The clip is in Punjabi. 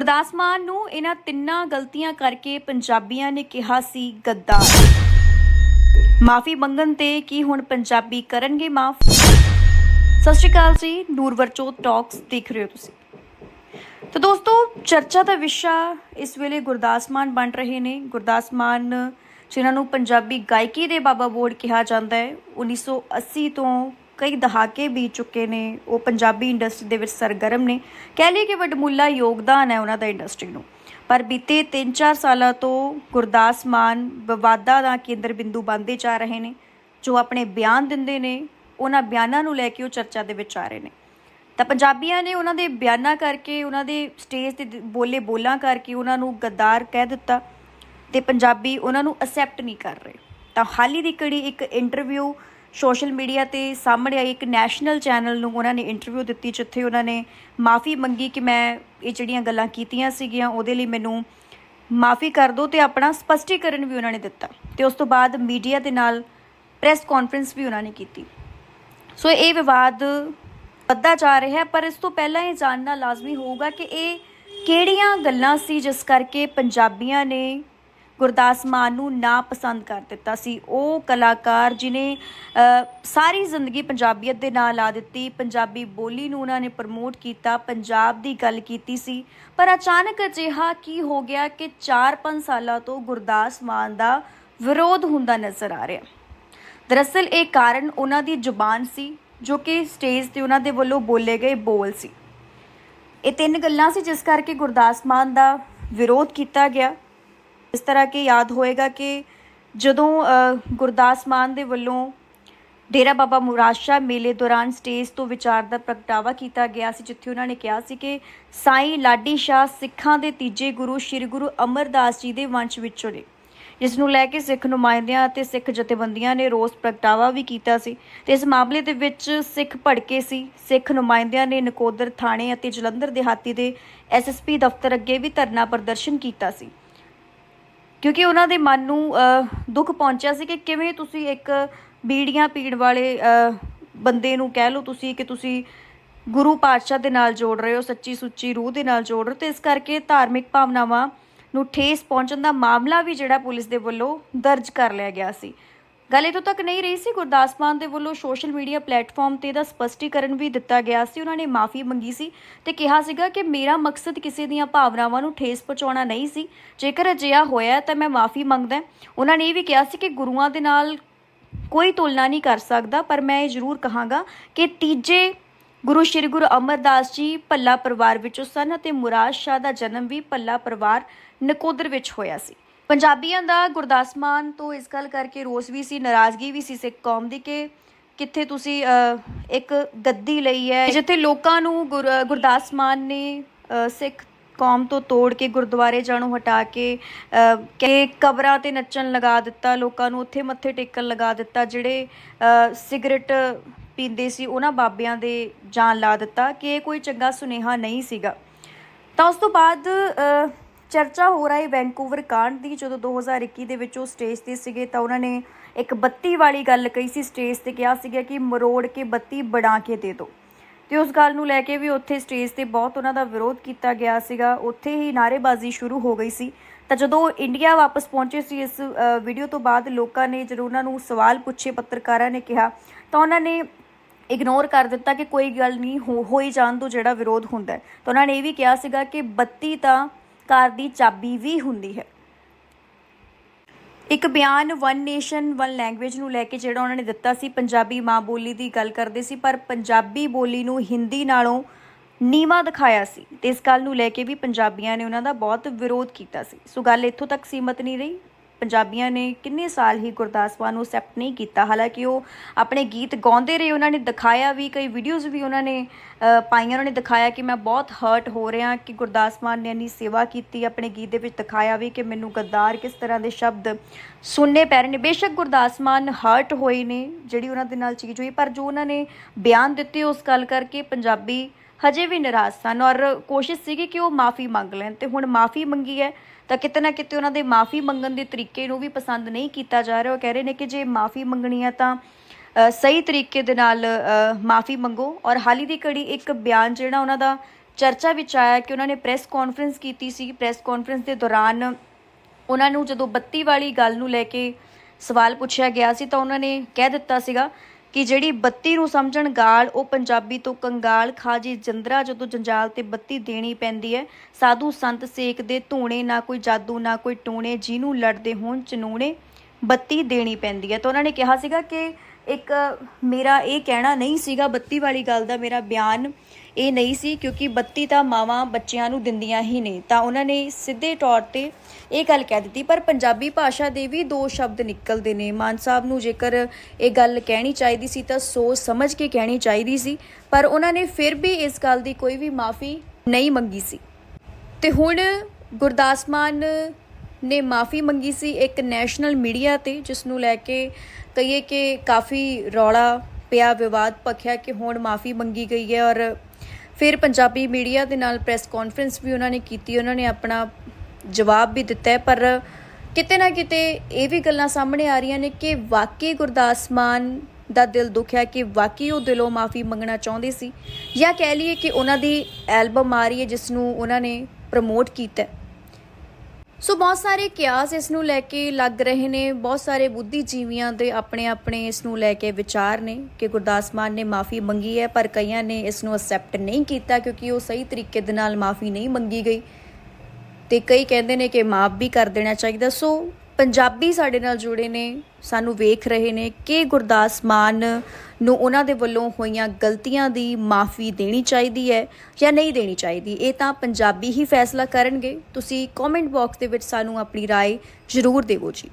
ਗੁਰਦਾਸ ਮਾਨ ਨੂੰ ਇਹਨਾਂ ਤਿੰਨਾਂ ਗਲਤੀਆਂ ਕਰਕੇ ਪੰਜਾਬੀਆਂ ਨੇ ਕਿਹਾ ਸੀ ਗੱਦਾਰ। ਮਾਫੀ ਮੰਗਣ ਤੇ ਕੀ ਹੁਣ ਪੰਜਾਬੀ ਕਰਨਗੇ ਮਾਫ? ਸਤਿ ਸ਼੍ਰੀ ਅਕਾਲ ਜੀ ਨੂਰਵਰਚੋਤ ਟਾਕਸ ਦੇਖ ਰਹੇ ਹੋ ਤੁਸੀਂ। ਤਾਂ ਦੋਸਤੋ, ਚਰਚਾ ਦਾ ਵਿਸ਼ਾ ਇਸ ਵੇਲੇ ਗੁਰਦਾਸ ਮਾਨ ਬਣ ਰਹੇ ਨੇ। ਗੁਰਦਾਸ ਮਾਨ, ਜਿਨ੍ਹਾਂ ਨੂੰ ਪੰਜਾਬੀ ਗਾਇਕੀ ਦੇ ਬਾਬਾ ਬੋਰਡ ਕਿਹਾ ਜਾਂਦਾ ਹੈ 1980 ਤੋਂ ਕਈ ਦਹਾਕੇ ਬੀਤ ਚੁੱਕੇ ਨੇ, ਉਹ ਪੰਜਾਬੀ ਇੰਡਸਟਰੀ ਦੇ ਵਿੱਚ ਸਰਗਰਮ ਨੇ। ਕਹਿ ਲਈਏ ਕਿ ਵੱਡਮੁੱਲਾ ਯੋਗਦਾਨ ਹੈ ਉਹਨਾਂ ਦਾ ਇੰਡਸਟਰੀ ਨੂੰ। ਪਰ ਬੀਤੇ 3-4 ਸਾਲਾਂ ਤੋਂ ਗੁਰਦਾਸ ਮਾਨ ਵਿਵਾਦਾਂ ਦਾ ਕੇਂਦਰ ਬਿੰਦੂ ਬਣਦੇ ਜਾ ਰਹੇ ਨੇ, ਜੋ ਆਪਣੇ ਬਿਆਨ ਦਿੰਦੇ ਨੇ, ਉਹਨਾਂ ਬਿਆਨਾਂ ਨੂੰ ਲੈ ਕੇ ਉਹ ਚਰਚਾ ਦੇ ਵਿੱਚ ਆ ਰਹੇ ਨੇ। ਤਾਂ ਪੰਜਾਬੀਆਂ ਨੇ ਉਹਨਾਂ ਦੇ ਬਿਆਨਾਂ ਕਰਕੇ, ਉਹਨਾਂ ਦੇ ਸਟੇਜ ਤੇ ਬੋਲੇ ਬੋਲਾਂ ਕਰਕੇ ਉਹਨਾਂ ਨੂੰ ਗੱਦਾਰ ਕਹਿ ਦਿੱਤਾ ਤੇ ਪੰਜਾਬੀ ਉਹਨਾਂ ਨੂੰ ਅਸੈਪਟ ਨਹੀਂ ਕਰ ਰਹੇ। ਤਾਂ ਹਾਲ ਹੀ ਦੀ ਕੜੀ ਇੱਕ ਇੰਟਰਵਿਊ ਸੋਸ਼ਲ ਮੀਡੀਆ ਤੇ ਸਾਹਮਣੇ ਆਈ ਇੱਕ ਨੈਸ਼ਨਲ ਚੈਨਲ ਨੂੰ ਉਹਨਾਂ ਨੇ ਇੰਟਰਵਿਊ ਦਿੱਤੀ, ਜਿੱਥੇ ਉਹਨਾਂ ਨੇ ਮਾਫੀ ਮੰਗੀ ਕਿ ਮੈਂ ਇਹ ਜਿਹੜੀਆਂ ਗੱਲਾਂ ਕੀਤੀਆਂ ਸੀਗੀਆਂ, ਉਹਦੇ ਲਈ ਮੈਨੂੰ ਮਾਫੀ ਕਰ ਦਿਓ ਤੇ ਆਪਣਾ ਸਪਸ਼ਟੀਕਰਨ ਵੀ ਉਹਨਾਂ ਨੇ ਦਿੱਤਾ ਤੇ ਉਸ ਤੋਂ ਬਾਅਦ ਮੀਡੀਆ ਦੇ ਨਾਲ ਪ੍ਰੈਸ ਕਾਨਫਰੰਸ ਵੀ ਉਹਨਾਂ ਨੇ ਕੀਤੀ। ਸੋ ਇਹ ਵਿਵਾਦ ਵੱਧਦਾ ਜਾ ਰਿਹਾ ਹੈ, ਪਰ ਇਸ ਤੋਂ ਪਹਿਲਾਂ ਇਹ ਜਾਣਨਾ ਲਾਜ਼ਮੀ ਹੋਊਗਾ ਕਿ ਇਹ ਕਿਹੜੀਆਂ ਗੱਲਾਂ ਸੀ ਜਿਸ ਕਰਕੇ ਪੰਜਾਬੀਆਂ ਨੇ ਗੁਰਦਾਸ ਮਾਨ ਨੂੰ ਨਾ ਪਸੰਦ ਕਰ ਦਿੱਤਾ ਸੀ। ਉਹ ਕਲਾਕਾਰ ਜਿਨੇ ਸਾਰੀ ਜ਼ਿੰਦਗੀ ਪੰਜਾਬੀਅਤ ਦੇ ਨਾਲ ਲਾ ਦਿੱਤੀ। ਪੰਜਾਬੀ ਬੋਲੀ ਨੂੰ ਉਹਨਾਂ ਨੇ ਪ੍ਰਮੋਟ ਕੀਤਾ, ਪੰਜਾਬ ਦੀ ਗੱਲ ਕੀਤੀ ਸੀ। ਪਰ ਅਚਾਨਕ ਅਜਿਹਾ ਕੀ ਹੋ ਗਿਆ ਕਿ 4-5 ਸਾਲਾਂ ਤੋਂ ਗੁਰਦਾਸ ਮਾਨ ਦਾ ਵਿਰੋਧ ਹੁੰਦਾ ਨਜ਼ਰ ਆ ਰਿਹਾ। ਦਰਅਸਲ ਇਹ ਕਾਰਨ ਉਹਨਾਂ ਦੀ ਜ਼ੁਬਾਨ ਸੀ, ਜੋ ਕਿ ਸਟੇਜ ਤੇ ਉਹਨਾਂ ਦੇ ਵੱਲੋਂ ਬੋਲੇ ਗਏ ਬੋਲ ਸੀ। ਇਹ ਤਿੰਨ ਗੱਲਾਂ ਸੀ ਜਿਸ ਕਰਕੇ ਗੁਰਦਾਸ ਮਾਨ ਦਾ ਵਿਰੋਧ ਕੀਤਾ ਗਿਆ। ਇਸ ਤਰ੍ਹਾਂ ਕਿ ਯਾਦ ਹੋਏਗਾ ਕਿ ਜਦੋਂ ਗੁਰਦਾਸ ਮਾਨ ਦੇ ਵੱਲੋਂ ਡੇਰਾ ਬਾਬਾ ਮੁਰਾਦ ਮੇਲੇ ਦੌਰਾਨ ਸਟੇਜ ਤੋਂ ਵਿਚਾਰ ਦਾ ਪ੍ਰਗਟਾਵਾ ਕੀਤਾ ਗਿਆ ਸੀ, ਜਿੱਥੇ ਉਹਨਾਂ ਨੇ ਕਿਹਾ ਸੀ ਕਿ ਸਾਈਂ ਲਾਡੀ ਸ਼ਾਹ ਸਿੱਖਾਂ ਦੇ ਤੀਜੇ ਗੁਰੂ ਸ੍ਰੀ ਗੁਰੂ ਅਮਰਦਾਸ ਜੀ ਦੇ ਵੰਸ਼ ਵਿੱਚੋਂ ਨੇ। ਜਿਸ ਨੂੰ ਲੈ ਕੇ ਸਿੱਖ ਨੁਮਾਇੰਦਿਆਂ ਅਤੇ ਸਿੱਖ ਜਥੇਬੰਦੀਆਂ ਨੇ ਰੋਸ ਪ੍ਰਗਟਾਵਾ ਵੀ ਕੀਤਾ ਸੀ ਤੇ ਇਸ ਮਾਮਲੇ ਦੇ ਵਿੱਚ ਸਿੱਖ ਭੜਕੇ ਸੀ। ਸਿੱਖ ਨੁਮਾਇੰਦਿਆਂ ਨੇ ਨਕੋਦਰ ਥਾਣੇ ਅਤੇ ਜਲੰਧਰ ਦਿਹਾਤੀ ਦੇ ਐਸਐਸਪੀ ਦਫ਼ਤਰ ਅੱਗੇ ਵੀ ਧਰਨਾ ਪ੍ਰਦਰਸ਼ਨ ਕੀਤਾ ਸੀ। ਕਿਉਂਕਿ ਉਹਨਾਂ ਦੇ ਮਨ ਨੂੰ ਦੁੱਖ ਪਹੁੰਚਿਆ ਸੀ ਕਿ ਕਿਵੇਂ ਤੁਸੀਂ ਇੱਕ ਬੀੜੀਆਂ ਪੀਣ ਵਾਲੇ ਬੰਦੇ ਨੂੰ ਕਹਿ ਲਓ ਤੁਸੀਂ ਕਿ ਤੁਸੀਂ ਗੁਰੂ ਪਾਤਸ਼ਾਹ ਦੇ ਨਾਲ ਜੋੜ ਰਹੇ ਹੋ, ਸੱਚੀ ਸੁੱਚੀ ਰੂਹ ਦੇ ਨਾਲ ਜੋੜ ਰਹੇ ਹੋ, ਤੇ ਇਸ ਕਰਕੇ ਧਾਰਮਿਕ ਭਾਵਨਾਵਾਂ ਨੂੰ ਠੇਸ ਪਹੁੰਚਣ ਦਾ ਮਾਮਲਾ ਵੀ ਜਿਹੜਾ ਪੁਲਿਸ ਦੇ ਵੱਲੋਂ ਦਰਜ ਕਰ ਲਿਆ ਗਿਆ ਸੀ। ਗੱਲ ਇਤੋਂ ਤੱਕ ਨਹੀਂ ਰਹੀ ਸੀ, ਗੁਰਦਾਸ ਮਾਨ ਦੇ ਵੱਲੋਂ ਸੋਸ਼ਲ ਮੀਡੀਆ ਪਲੇਟਫਾਰਮ ਤੇ ਦਾ ਸਪਸ਼ਟੀਕਰਨ ਵੀ ਦਿੱਤਾ ਗਿਆ ਸੀ, ਉਹਨਾਂ ਨੇ ਮਾਫੀ ਮੰਗੀ ਸੀ ਤੇ ਕਿਹਾ ਸੀਗਾ ਕਿ ਮੇਰਾ ਮਕਸਦ ਕਿਸੇ ਦੀਆਂ ਭਾਵਨਾਵਾਂ ਨੂੰ ਠੇਸ ਪਹੁੰਚਾਉਣਾ ਨਹੀਂ ਸੀ, ਜੇਕਰ ਅਜਿਹਾ ਹੋਇਆ ਤਾਂ ਮੈਂ ਮਾਫੀ ਮੰਗਦਾ ਉਹਨਾਂ ਨੇ ਇਹ ਵੀ ਕਿਹਾ ਸੀ ਕਿ ਗੁਰੂਆਂ ਦੇ ਨਾਲ ਕੋਈ ਤੁਲਨਾ ਨਹੀਂ ਕਰ ਸਕਦਾ, ਪਰ ਮੈਂ ਇਹ ਜ਼ਰੂਰ ਕਹਾਂਗਾ ਕਿ ਤੀਜੇ ਗੁਰੂ ਸ਼੍ਰੀ ਗੁਰੂ ਅਮਰਦਾਸ ਜੀ ਭੱਲਾ ਪਰਿਵਾਰ ਵਿੱਚੋਂ ਸਨ ਅਤੇ ਮੁਰਾਦ ਸ਼ਾਹ ਦਾ ਜਨਮ ਵੀ ਭੱਲਾ ਪਰਿਵਾਰ ਨਕੋਦਰ ਵਿੱਚ ਹੋਇਆ ਸੀ। ਪੰਜਾਬੀਆਂ ਦਾ ਗੁਰਦਾਸ ਮਾਨ ਤੋਂ ਇਸ ਗੱਲ ਕਰਕੇ ਰੋਸ ਵੀ ਸੀ, ਨਾਰਾਜ਼ਗੀ ਵੀ ਸੀ ਸਿੱਖ ਕੌਮ ਦੀ ਕਿ ਕਿੱਥੇ ਤੁਸੀਂ ਇੱਕ ਗੱਦੀ ਲਈ ਹੈ, ਜਿੱਥੇ ਲੋਕਾਂ ਨੂੰ ਗੁਰ- ਗੁਰਦਾਸ ਮਾਨ ਨੇ ਸਿੱਖ ਕੌਮ ਤੋਂ ਤੋੜ ਕੇ ਗੁਰਦੁਆਰੇ ਜਾਣੋਂ ਹਟਾ ਕੇ ਕਿ ਕਬਰਾਂ ਤੇ ਨੱਚਣ ਲਗਾ ਦਿੱਤਾ, ਲੋਕਾਂ ਨੂੰ ਉੱਥੇ ਮੱਥੇ ਟੇਕਣ ਲਗਾ ਦਿੱਤਾ, ਜਿਹੜੇ ਸਿਗਰਟ ਪੀਂਦੇ ਸੀ, ਉਹਨਾਂ ਬਾਬਿਆਂ ਦੇ ਜਾਨ ਲਾ ਦਿੱਤਾ, ਕਿ ਇਹ ਕੋਈ ਚੰਗਾ ਸੁਨੇਹਾ ਨਹੀਂ ਸੀਗਾ। ਤਾਂ ਉਸ ਤੋਂ ਬਾਅਦ ਚਰਚਾ ਹੋ ਰਹੀ ਵੈਂਕੂਵਰ ਕਾਂਡ ਦੀ। ਜਦੋਂ 2021 ਦੇ ਵਿੱਚ ਉਹ ਸਟੇਜ ਤੇ ਸੀਗੇ ਤਾਂ ਉਹਨਾਂ ਨੇ ਇੱਕ ਬੱਤੀ ਵਾਲੀ ਗੱਲ ਕਹੀ ਸੀ, ਸਟੇਜ ਤੇ ਕਿਹਾ ਸੀਗਾ ਕਿ ਮਰੋੜ ਕੇ ਬੱਤੀ ਬਣਾ ਕੇ ਦੇ ਦਿਓ ਤੇ ਉਸ ਗੱਲ ਨੂੰ ਲੈ ਕੇ ਵੀ ਉੱਥੇ ਸਟੇਜ ਤੇ ਬਹੁਤ ਉਹਨਾਂ ਦਾ ਵਿਰੋਧ ਕੀਤਾ ਗਿਆ ਸੀਗਾ। ਉੱਥੇ ਹੀ ਨਾਅਰੇਬਾਜ਼ੀ ਸ਼ੁਰੂ ਹੋ ਗਈ ਸੀ। ਤਾਂ ਜਦੋਂ ਇੰਡੀਆ ਵਾਪਸ ਪਹੁੰਚੇ ਸੀ, ਇਸ ਵੀਡੀਓ ਤੋਂ ਬਾਅਦ ਲੋਕਾਂ ਨੇ ਜਦੋਂ ਉਹਨਾਂ ਨੂੰ ਸਵਾਲ ਪੁੱਛੇ, ਪੱਤਰਕਾਰਾਂ ਨੇ ਕਿਹਾ, ਤਾਂ ਉਹਨਾਂ ਨੇ ਇਗਨੋਰ ਕਰ ਦਿੱਤਾ ਕਿ ਕੋਈ ਗੱਲ ਨਹੀਂ, ਹੋ, ਹੋਈ ਜਾਣ ਤੋਂ ਜਿਹੜਾ ਵਿਰੋਧ ਹੁੰਦਾ ਤਾਂ ਉਹਨਾਂ ਨੇ ਇਹ ਵੀ ਕਿਹਾ ਸੀਗਾ ਕਿ ਬੱਤੀ ਤਾਂ ਕਾਰ ਦੀ ਚਾਬੀ ਵੀ ਹੁੰਦੀ ਹੈ। ਇੱਕ ਬਿਆਨ ਵਨ ਨੇਸ਼ਨ ਵਨ ਲੈਂਗੁਏਜ ਨੂੰ ਲੈ ਕੇ ਜਿਹੜਾ ਉਹਨਾਂ ਨੇ ਦਿੱਤਾ ਸੀ, ਪੰਜਾਬੀ ਮਾਂ ਬੋਲੀ ਦੀ ਗੱਲ ਕਰਦੇ ਸੀ, ਪਰ ਪੰਜਾਬੀ ਬੋਲੀ ਨੂੰ ਹਿੰਦੀ ਨਾਲੋਂ ਨੀਵਾ ਦਿਖਾਇਆ ਸੀ। ਤੇ ਇਸ ਗੱਲ ਨੂੰ ਲੈ ਕੇ ਵੀ ਪੰਜਾਬੀਆਂ ਨੇ ਉਹਨਾਂ ਦਾ ਬਹੁਤ ਵਿਰੋਧ ਕੀਤਾ ਸੀ। ਸੋ ਗੱਲ ਇੱਥੋਂ ਤੱਕ ਸੀਮਤ ਨਹੀਂ ਰਹੀ। ਪੰਜਾਬੀਆਂ ਨੇ ਕਿੰਨੇ ਸਾਲ ਹੀ ਗੁਰਦਾਸ ਮਾਨ ਨੂੰ ਅਸੈਪਟ ਨਹੀਂ ਕੀਤਾ। ਹਾਲਾਂਕਿ ਉਹ ਆਪਣੇ ਗੀਤ ਗਾਉਂਦੇ ਰਹੇ, ਉਹਨਾਂ ਨੇ ਦਿਖਾਇਆ ਵੀ, ਕਈ ਵੀਡੀਓਜ਼ ਵੀ ਉਹਨਾਂ ਨੇ ਪਾਈਆਂ, ਉਹਨਾਂ ਨੇ ਦਿਖਾਇਆ ਕਿ ਮੈਂ ਬਹੁਤ ਹਰਟ ਹੋ ਰਿਹਾ ਕਿ ਗੁਰਦਾਸ ਮਾਨ ਨੇ ਇੰਨੀ ਸੇਵਾ ਕੀਤੀ, ਆਪਣੇ ਗੀਤ ਦੇ ਵਿੱਚ ਦਿਖਾਇਆ ਵੀ ਕਿ ਮੈਨੂੰ ਗੱਦਾਰ ਕਿਸ ਤਰ੍ਹਾਂ ਦੇ ਸ਼ਬਦ ਸੁਣਨੇ ਪੈ ਰਹੇ ਨੇ। ਬੇਸ਼ੱਕ ਗੁਰਦਾਸ ਮਾਨ ਹਰਟ ਹੋਏ ਨੇ, ਜਿਹੜੀ ਉਹਨਾਂ ਦੇ ਨਾਲ ਚੀਜ਼ ਹੋਈ, ਪਰ ਜੋ ਉਹਨਾਂ ਨੇ ਬਿਆਨ ਦਿੱਤੇ ਉਸ ਗੱਲ ਕਰਕੇ ਪੰਜਾਬੀ ਹਜੇ ਵੀ ਨਾਰਾਜ਼ ਸਨ ਔਰ ਕੋਸ਼ਿਸ਼ ਸੀਗੀ ਕਿ ਉਹ ਮਾਫੀ ਮੰਗ ਲੈਣ ਤੇ ਹੁਣ ਮਾਫੀ ਮੰਗੀ ਹੈ ਤਾਂ ਕਿਤੇ ਨਾ ਕਿਤੇ ਉਹਨਾਂ ਦੇ ਮਾਫੀ ਮੰਗਣ ਦੇ ਤਰੀਕੇ ਨੂੰ ਵੀ ਪਸੰਦ ਨਹੀਂ ਕੀਤਾ ਜਾ ਰਿਹਾ। ਉਹ ਕਹਿ ਰਹੇ ਨੇ ਕਿ ਜੇ ਮਾਫੀ ਮੰਗਣੀ ਹੈ ਤਾਂ ਸਹੀ ਤਰੀਕੇ ਦੇ ਨਾਲ ਮਾਫੀ ਮੰਗੋ ਔਰ ਹਾਲ ਦੀ ਘੜੀ ਇੱਕ ਬਿਆਨ ਜਿਹੜਾ ਉਹਨਾਂ ਦਾ ਚਰਚਾ ਵਿੱਚ ਆਇਆ ਕਿ ਉਹਨਾਂ ਨੇ ਪ੍ਰੈਸ ਕਾਨਫਰੰਸ ਕੀਤੀ ਸੀ। ਪ੍ਰੈਸ ਕਾਨਫਰੰਸ ਦੇ ਦੌਰਾਨ ਉਹਨਾਂ ਨੂੰ ਜਦੋਂ ਬੱਤੀ ਵਾਲੀ ਗੱਲ ਨੂੰ ਲੈ ਕੇ ਸਵਾਲ ਪੁੱਛਿਆ ਗਿਆ ਸੀ ਤਾਂ ਉਹਨਾਂ ਨੇ ਕਹਿ ਦਿੱਤਾ ਸੀਗਾ ਕਿ ਜਿਹੜੀ ਬੱਤੀ ਨੂੰ ਸਮਝਣ ਗਾਲ, ਉਹ ਪੰਜਾਬੀ ਤੋਂ ਕੰਗਾਲ, ਖਾਜੀ ਜੰਦਰਾ ਜਦੋਂ ਜੰਜਾਲ ਤੇ ਬੱਤੀ ਦੇਣੀ ਪੈਂਦੀ ਹੈ, ਸਾਧੂ ਸੰਤ ਸੇਕ ਦੇ ਧੂਣੇ, ਨਾ ਕੋਈ ਜਾਦੂ, ਨਾ ਕੋਈ ਟੂਣੇ, ਜਿਹਨੂੰ ਲੜਦੇ ਹੋਣ, ਚਨੂਣੇ, ਬੱਤੀ ਦੇਣੀ ਪੈਂਦੀ ਹੈ। ਤਾਂ ਉਹਨਾਂ ਨੇ ਕਿਹਾ ਸੀਗਾ ਕਿ ਇੱਕ ਮੇਰਾ ਇਹ ਕਹਿਣਾ ਨਹੀਂ ਸੀਗਾ, ਬੱਤੀ ਵਾਲੀ ਗੱਲ ਦਾ ਮੇਰਾ ਬਿਆਨ ਇਹ ਨਹੀਂ ਸੀ ਕਿਉਂਕਿ ਬੱਤੀ ਤਾਂ ਮਾਵਾਂ ਬੱਚਿਆਂ ਨੂੰ ਦਿੰਦੀਆਂ ਹੀ ਨੇ। ਤਾਂ ਉਹਨਾਂ ਨੇ ਸਿੱਧੇ ਤੌਰ ਤੇ ਇਹ ਗੱਲ ਕਹਿ ਦਿੱਤੀ, ਪਰ ਪੰਜਾਬੀ ਭਾਸ਼ਾ ਦੇ ਵੀ ਦੋ ਸ਼ਬਦ ਨਿਕਲਦੇ ਨੇ। ਮਾਨ ਸਾਹਿਬ ਨੂੰ ਜੇਕਰ ਇਹ ਗੱਲ ਕਹਿਣੀ ਚਾਹੀਦੀ ਸੀ ਤਾਂ ਸੋਚ ਸਮਝ ਕੇ ਕਹਿਣੀ ਚਾਹੀਦੀ ਸੀ, ਪਰ ਉਹਨਾਂ ਨੇ ਫਿਰ ਵੀ ਇਸ ਗੱਲ ਦੀ ਕੋਈ ਵੀ ਮਾਫੀ ਨਹੀਂ ਮੰਗੀ ਸੀ। ਤੇ ਹੁਣ ਗੁਰਦਾਸ ਮਾਨ ਨੇ ਮਾਫੀ ਮੰਗੀ ਸੀ ਇੱਕ ਨੈਸ਼ਨਲ ਮੀਡੀਆ ਤੇ, ਜਿਸ ਨੂੰ ਲੈ ਕੇ ਕਹੀਏ ਕਿ ਕਾਫੀ ਰੌਲਾ ਪਿਆ, ਵਿਵਾਦ ਪੱਖਿਆ ਕਿ ਹੁਣ ਮਾਫੀ ਮੰਗੀ ਗਈ ਹੈ ਔਰ ਫਿਰ ਪੰਜਾਬੀ ਮੀਡੀਆ ਦੇ ਨਾਲ ਪ੍ਰੈਸ ਕਾਨਫਰੰਸ ਵੀ ਉਹਨਾਂ ਨੇ ਕੀਤੀ, ਉਹਨਾਂ ਨੇ ਆਪਣਾ ਜਵਾਬ ਵੀ ਦਿੱਤਾ ਪਰ ਕਿਤੇ ਨਾ ਕਿਤੇ ਇਹ ਵੀ ਗੱਲਾਂ ਸਾਹਮਣੇ ਆ ਰਹੀਆਂ ਨੇ ਕਿ ਵਾਕਈ ਗੁਰਦਾਸ ਮਾਨ ਦਾ ਦਿਲ ਦੁਖਿਆ ਕਿ ਵਾਕਈ ਉਹ ਦਿਲੋਂ ਮਾਫੀ ਮੰਗਣਾ ਚਾਹੁੰਦੇ ਸੀ ਜਾਂ ਕਹਿ ਲਈਏ ਕਿ ਉਹਨਾਂ ਦੀ ਐਲਬਮ ਆ ਰਹੀ ਹੈ, ਜਿਸ ਨੂੰ ਉਹਨਾਂ ਨੇ ਪ੍ਰਮੋਟ ਕੀਤਾ ਸੋ ਬਹੁਤ ਸਾਰੇ ਕਿਆਸ ਇਸ ਨੂੰ ਲੈ ਕੇ ਲੱਗ ਰਹੇ ਨੇ, ਬਹੁਤ ਸਾਰੇ ਬੁੱਧੀਜੀਵੀਆਂ ਦੇ ਆਪਣੇ ਆਪਣੇ ਇਸ ਨੂੰ ਲੈ ਕੇ ਵਿਚਾਰ ਨੇ ਕਿ ਗੁਰਦਾਸ ਮਾਨ ਨੇ ਮਾਫੀ ਮੰਗੀ ਹੈ, ਪਰ ਕਈਆਂ ਨੇ ਇਸ ਨੂੰ ਅਸੈਪਟ ਨਹੀਂ ਕੀਤਾ ਕਿਉਂਕਿ ਉਹ ਸਹੀ ਤਰੀਕੇ ਦੇ ਨਾਲ ਮਾਫੀ ਨਹੀਂ ਮੰਗੀ ਗਈ ਤੇ ਕਈ ਕਹਿੰਦੇ ਨੇ ਕਿ ਮਾਫ ਵੀ ਕਰ ਦੇਣਾ ਚਾਹੀਦਾ। ਸੋ ਪੰਜਾਬੀ ਸਾਡੇ ਨਾਲ ਜੁੜੇ ਨੇ ਸਾਨੂੰ ਵੇਖ ਰਹੇ ਨੇ ਕਿ ਗੁਰਦਾਸ ਮਾਨ ਨੂੰ ਉਹਨਾਂ ਦੇ ਵੱਲੋਂ ਹੋਈਆਂ ਗਲਤੀਆਂ ਦੀ ਮਾਫੀ ਦੇਣੀ ਚਾਹੀਦੀ ਹੈ ਜਾਂ ਨਹੀਂ ਦੇਣੀ ਚਾਹੀਦੀ ਇਹ ਤਾਂ ਪੰਜਾਬੀ ਹੀ ਫੈਸਲਾ ਕਰਨਗੇ ਤੁਸੀਂ ਕਮੈਂਟ ਬਾਕਸ ਦੇ ਵਿੱਚ ਸਾਨੂੰ ਆਪਣੀ رائے ਜ਼ਰੂਰ ਦਿਵੋ ਜੀ